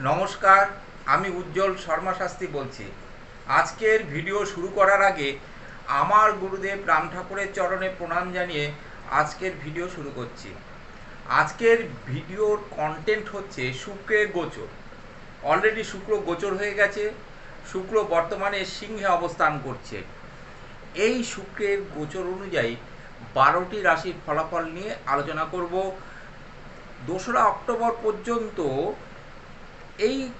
নমস্কার, আমি উজ্জ্বল শর্মা শাস্ত্রী বলছি। আজকের ভিডিও শুরু করার আগে আমার গুরুদেব রাম ঠাকুরের চরণে প্রণাম জানিয়ে আজকের ভিডিও শুরু করছি। আজকের ভিডিওর কন্টেন্ট হচ্ছে শুক্রের গোচর। অলরেডি শুক্র গোচর হয়ে গেছে, শুক্র বর্তমানে সিংহে অবস্থান করছে। এই শুক্রের গোচর অনুযায়ী বারোটি রাশির ফলাফল নিয়ে আলোচনা করব। দোসরা অক্টোবর পর্যন্ত এই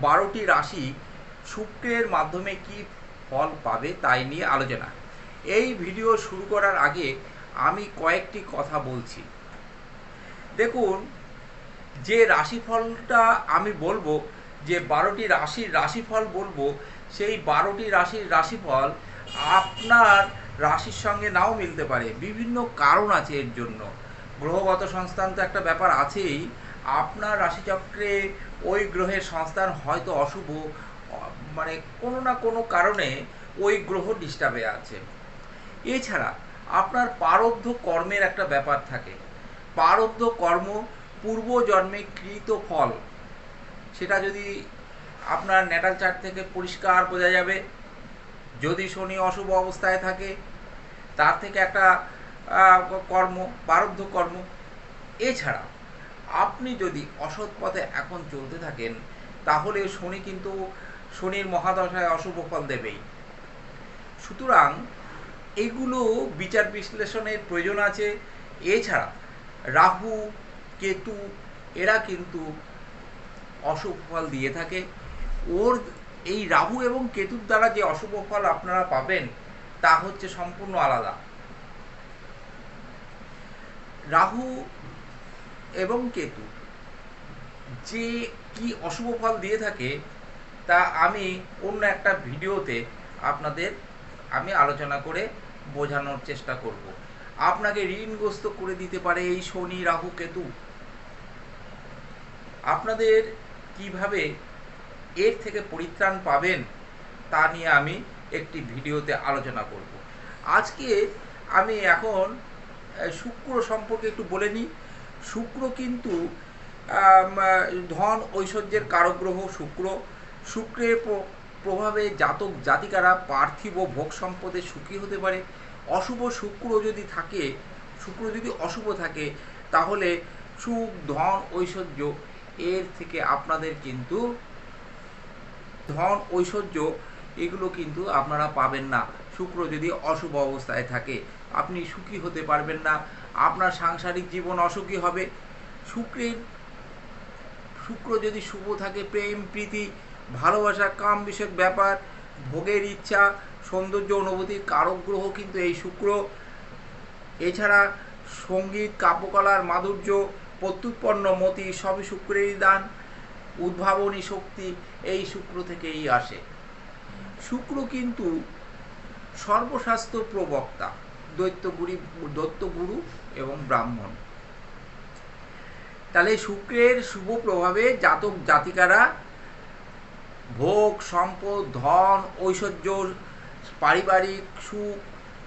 বারোটি রাশি শুক্রের মাধ্যমে কি ফল পাবে তাই নিয়ে আলোচনা। এই ভিডিও শুরু করার আগে আমি কয়েকটি কথা বলছি। দেখুন, যে রাশিফলটা আমি বলব, যে বারোটি রাশির রাশিফল বলব, সেই বারোটি রাশির রাশিফল আপনার রাশির সঙ্গে নাও মিলতে পারে। বিভিন্ন কারণ আছে এর জন্য। গ্রহগত সংস্থান তো একটা ব্যাপার আছেই। আপনার রাশিচক্রে ওই গ্রহের সংস্থান হয়তো অশুভ মানে কোনো না কোনো কারণে ওই গ্রহ ডিস্টার্বে আছে। এছাড়া আপনার পারব্ধ কর্মের একটা ব্যাপার থাকে। পারব্ধ কর্ম পূর্ব জন্মে কৃত ফল। সেটা যদি আপনার ন্যাটাল চার্ট থেকে পরিষ্কার বোঝা যাবে, যদি শনি অশুভ অবস্থায় থাকে, তার থেকে একটা কর্ম পারব্ধ কর্ম। এছাড়া আপনি যদি অসৎ পথে এখন চলতে থাকেন, তাহলে শনি কিন্তু শনির মহাদশায় অশুভ ফল দেবেই। সুতরাং এগুলো বিচার বিশ্লেষণের প্রয়োজন আছে। এছাড়া রাহু, কেতু, এরা কিন্তু অশুভ ফল দিয়ে থাকে। ওর এই রাহু এবং কেতুর দ্বারা যে অশুভ ফল আপনারা পাবেন, তা হচ্ছে সম্পূর্ণ আলাদা। রাহু এবং কেতু। যে কি অশুভ ফল দিয়ে থাকে, তা আমি অন্য একটা ভিডিওতে আপনাদের আমি আলোচনা করে বোঝানোর চেষ্টা করব। আপনাকে ঋণগ্রস্ত করে দিতে পারে এই শনি, রাহু, কেতু। আপনাদের কীভাবে এর থেকে পরিত্রাণ পাবেন, তা নিয়ে আমি একটি ভিডিওতে আলোচনা করব। আজকে আমি এখন শুক্র সম্পর্কে একটু বলে নিই। শুক্র কিন্তু ধন ঐশ্বর্যের কারগ্রহ শুক্র। শুক্রের প্র- প্রভাবে জাতক জাতিকারা পার্থিব ভোগ সম্পদে সুখী হতে পারে। অশুভ শুক্র যদি থাকে, শুক্র যদি অশুভ থাকে, তাহলে সুখ, ধন, ঐশ্বর্য, এর থেকে আপনাদের কিন্তু ধন, ঐশ্বর্য, এগুলো কিন্তু আপনারা পাবেন না। শুক্র যদি অশুভ অবস্থায় থাকে, আপনি সুখী হতে পারবেন না। আপনার সাংসারিক জীবন অসুখী হবে। শুক্রের শুক্র যদি শুভ থাকে, প্রেম, প্রীতি, ভালোবাসা কাম বিষয়ক ব্যাপার, ভোগের ইচ্ছা, সৌন্দর্য অনুভূতির কারক গ্রহ কিন্তু এই শুক্র। এছাড়া সংগীত, কাব্যকলার মাধুর্য, প্রত্যুৎপন্ন মতি সবই শুক্রেরই দান। উদ্ভাবনী শক্তি এই শুক্র থেকেই আসে। শুক্র কিন্তু সর্বশাস্ত্র প্রবক্তা, দৈত্যগুরি দত্তগুরু এবং ব্রাহ্মণ। তাহলে শুক্রের শুভ প্রভাবে জাতক জাতিকারা ভোগ, সম্পদ, ধন, ঐশ্বর্য, পারিবারিক সুখ,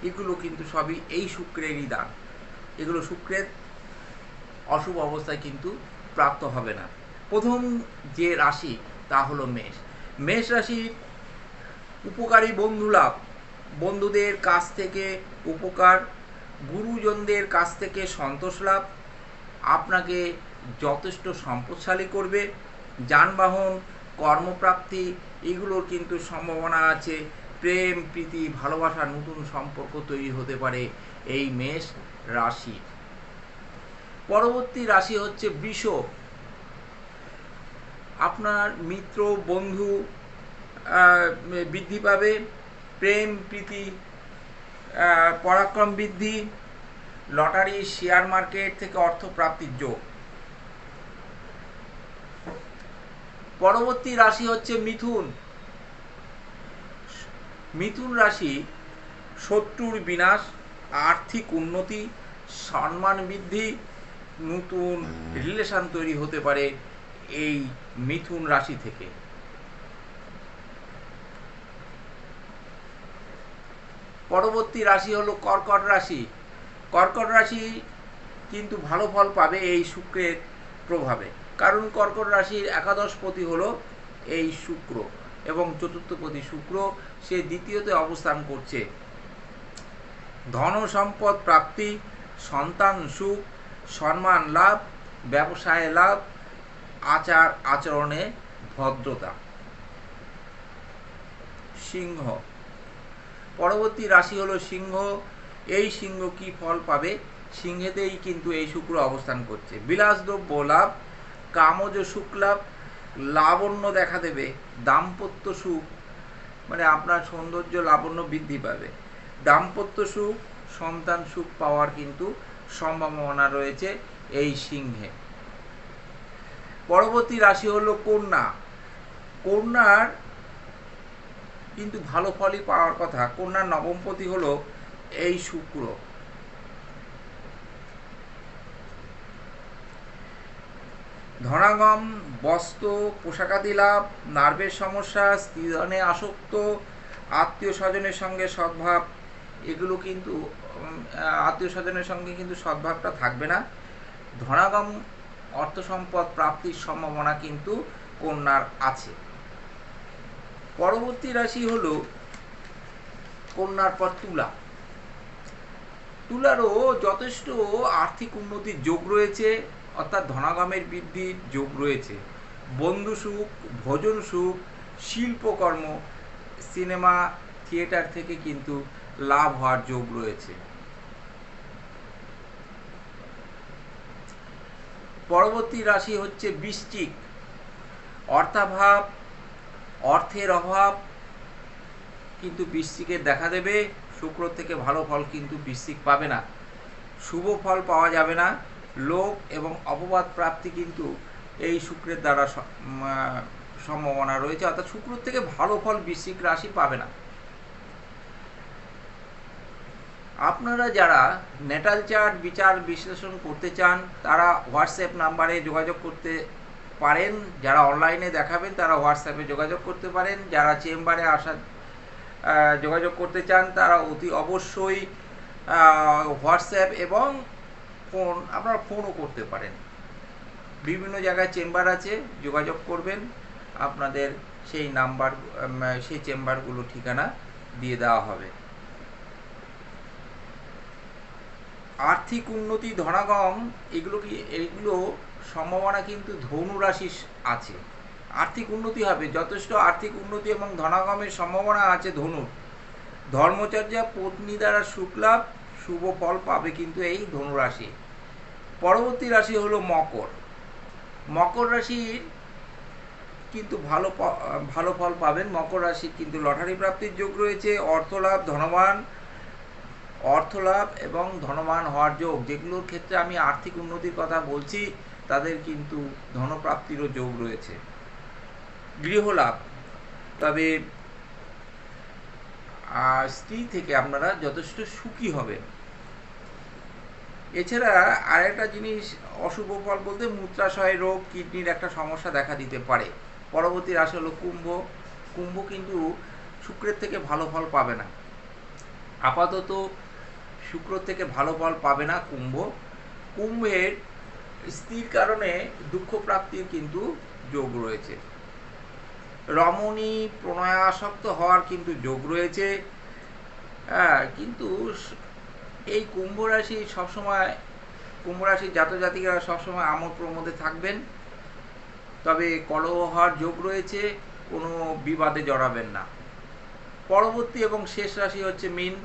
এগুলো কিন্তু সবই এই শুক্রেরই দান। এগুলো শুক্রের অশুভ অবস্থায় কিন্তু প্রাপ্ত হবে না। প্রথম যে রাশি তা হলো মেষ। মেষ রাশির উপকারী বন্ধু লাভ। বন্ধুদের কাছ থেকে উপকার, গুরুজনদের কাছ থেকে সন্তোষ লাভ, আপনাকে যথেষ্ট সম্পদশালী করবে। যানবাহন, কর্মপ্রাপ্তি, এগুলোর কিন্তু সম্ভাবনা আছে। প্রেম, প্রীতি, ভালোবাসা, নতুন সম্পর্ক তৈরি হতে পারে এই মেষ রাশি। পরবর্তী রাশি হচ্ছে বৃষ। আপনার মিত্র, বন্ধু বৃদ্ধি পাবে। প্রেম প্রীতি পরাক্রম বৃদ্ধি লটারি শেয়ার মার্কেট থেকে অর্থ প্রাপ্তির যোগ। পরবর্তী রাশি হচ্ছে মিথুন। মিথুন রাশি শত্রুর বিনাশ আর্থিক উন্নতি সম্মান বৃদ্ধি নতুন রিলেশন তৈরি হতে পারে এই মিথুন রাশি থেকে। পরবর্তী রাশি হলো কর্কট রাশি। কর্কট রাশি কিন্তু ভালো ফল পাবে এই শুক্রের প্রভাবে। কারণ কর্কট রাশির একাদশপতি হলো এই শুক্র এবং চতুর্থপতি শুক্র, সে দ্বিতীয়তে অবস্থান করছে। ধন সম্পদ প্রাপ্তি, সন্তান সুখ, সম্মান লাভ, ব্যবসায় লাভ আচার আচরণে ভদ্রতা। সিংহ পরবর্তী রাশি হলো সিংহ। এই সিংহ কি ফল পাবে? সিংহেতেই কিন্তু এই শুক্র অবস্থান করছে। বিলাসদ্রব্য লাভ, কামজ সুখ লাভ, লাবণ্য দেখা দেবে, দাম্পত্য সুখ মানে আপনার সৌন্দর্য লাবণ্য বৃদ্ধি পাবে। দাম্পত্য সুখ, সন্তান সুখ পাওয়ার কিন্তু সম্ভাবনা রয়েছে এই সিংহে। পরবর্তী রাশি হলো কন্যা। কন্যার কিন্তু ভালো ফলই পাওয়ার কথা। কন্যার নবমপতি হলো এই শুক্র। ধনাগম, বস্ত্র, পোশাকাদি লাভ, নার্ভের সমস্যা স্ত্রীধনে আসক্ত আত্মীয় স্বজনের সঙ্গে সদ্ভাব, এগুলো কিন্তু আত্মীয় স্বজনের সঙ্গে কিন্তু সদ্ভাবটা থাকবে না। ধনাগম অর্থ সম্পদ প্রাপ্তির সম্ভাবনা কিন্তু কন্যার আছে। পরবর্তী রাশি হল কন্যার পর তুলা। তুলারও যথেষ্ট আর্থিক উন্নতির যোগ রয়েছে, অর্থাৎ ধনাগমের বৃদ্ধির যোগ রয়েছে। বন্ধু সুখ, ভোজন সুখ, শিল্পকর্ম, সিনেমা, থিয়েটার থেকে কিন্তু লাভ হওয়ার যোগ রয়েছে। পরবর্তী রাশি হচ্ছে বৃশ্চিক। অর্থাভাব অর্থের অভাব কিন্তু বৃশ্চিকের দেখা দেবে, শুক্র থেকে ভালো ফল কিন্তু বৃশ্চিক পাবে না। শুভ ফল পাওয়া যাবে না। লোক এবং অপবাদ প্রাপ্তি কিন্তু এই শুক্রের দ্বারা সম্ভাবনা রয়েছে। অর্থাৎ শুক্র থেকে ভালো ফল বৃশ্চিক রাশি পাবে না। আপনারা যারা নেটাল চার্ট বিচার বিশ্লেষণ করতে চান, তারা হোয়াটসঅ্যাপ নাম্বারে যোগাযোগ করতে পারেন, যারা অনলাইনে দেখাবেন, তারা হোয়াটসঅ্যাপে যোগাযোগ করতে পারেন। যারা চেম্বারে আসার যোগাযোগ করতে চান, তারা অতি অবশ্যই হোয়াটসঅ্যাপ এবং ফোন আপনারা ফোনও করতে পারেন। বিভিন্ন জায়গায় চেম্বার আছে, যোগাযোগ করবেন। আপনাদের সেই নাম্বার সেই চেম্বারগুলো ঠিকানা দিয়ে দেওয়া হবে। আর্থিক উন্নতি ধনাগম, এগুলো কি, এগুলো সম্ভাবনা কিন্তু ধনু রাশি আছে। আর্থিক উন্নতি হবে, যথেষ্ট আর্থিক উন্নতি এবং ধনাগমের সম্ভাবনা আছে ধনুর। ধর্মচর্যা, পত্নী দ্বারা শুক্লাভ শুভ ফল পাবে কিন্তু এই ধনুরাশি পরবর্তী রাশি হলো মকর। মকর রাশির কিন্তু ভালো ভালো ফল পাবেন। মকর রাশির কিন্তু লটারি প্রাপ্তির যোগ রয়েছে অর্থলাভ ধনবান অর্থলাভ এবং ধনবান হওয়ার যোগ। যেগুলোর ক্ষেত্রে আমি আর্থিক উন্নতির কথা বলছি তাদের কিন্তু ধনপ্রাপ্তিরও যোগ রয়েছে। গৃহলাভ। তবে স্ত্রী থেকে আপনারা যথেষ্ট সুখী হবেন। এছাড়া আরেকটা জিনিস, অশুভ ফল বলতে মূত্রাশয় রোগ, কিডনির একটা সমস্যা দেখা দিতে পারে। পরবর্তী রাশি হলো কুম্ভ। কুম্ভ কিন্তু শুক্রের থেকে ভালো ফল পাবে না। আপাতত শুক্র থেকে ভালো ফল পাবে না কুম্ভ। কুম্ভের স্ত্রীর কারণে দুঃখ প্রাপ্তির কিন্তু যোগ রয়েছে। রমণী প্রণয়াসক্ত হওয়ার কিন্তু যোগ রয়েছে। হ্যাঁ কিন্তু এই কুম্ভ রাশি সবসময়, কুম্ভ রাশির জাতজাতিকারা সবসময় আমোদ প্রমোদে থাকবেন। তবে কলহ হওয়ার যোগ রয়েছে, কোনো বিবাদে জড়াবেন না। পরবর্তী এবং শেষ রাশি হচ্ছে মিন।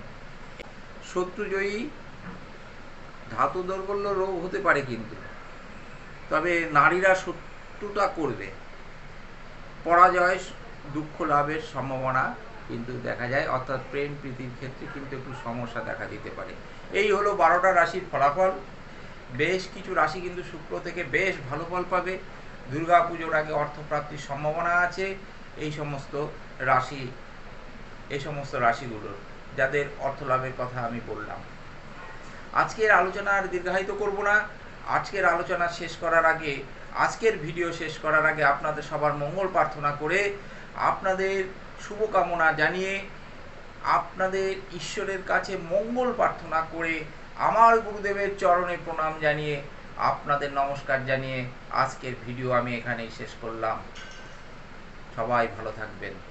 শত্রুজয়ী, ধাতু দৌর্বল্য রোগ হতে পারে কিন্তু। তবে নারীরা শত্রুতা করবে। পরাজয়, দুঃখ লাভের সম্ভাবনা কিন্তু দেখা যায়, অর্থাৎ প্রেম, প্রীতির ক্ষেত্রে কিন্তু একটু সমস্যা দেখা দিতে পারে। এই হলো বারোটা রাশির ফলাফল। বেশ কিছু রাশি কিন্তু শুক্র থেকে বেশ ভালো ফল পাবে। দুর্গা পুজোর আগে অর্থপ্রাপ্তির সম্ভাবনা আছে। এই সমস্ত রাশি, এই সমস্ত রাশিগুলোর, যাদের অর্থ লাভের কথা আমি বললাম। আজকের আলোচনা আর দীর্ঘায়িত করব না। আজকের আলোচনা শেষ করার আগে, আজকের ভিডিও শেষ করার আগে আপনাদের সবার মঙ্গল প্রার্থনা করে আপনাদের শুভকামনা জানিয়ে আপনাদের ঈশ্বরের কাছে মঙ্গল প্রার্থনা করে আমার গুরুদেবের চরণে প্রণাম জানিয়ে আপনাদের নমস্কার জানিয়ে আজকের ভিডিও আমি এখানেই শেষ করলাম। সবাই ভালো থাকবেন।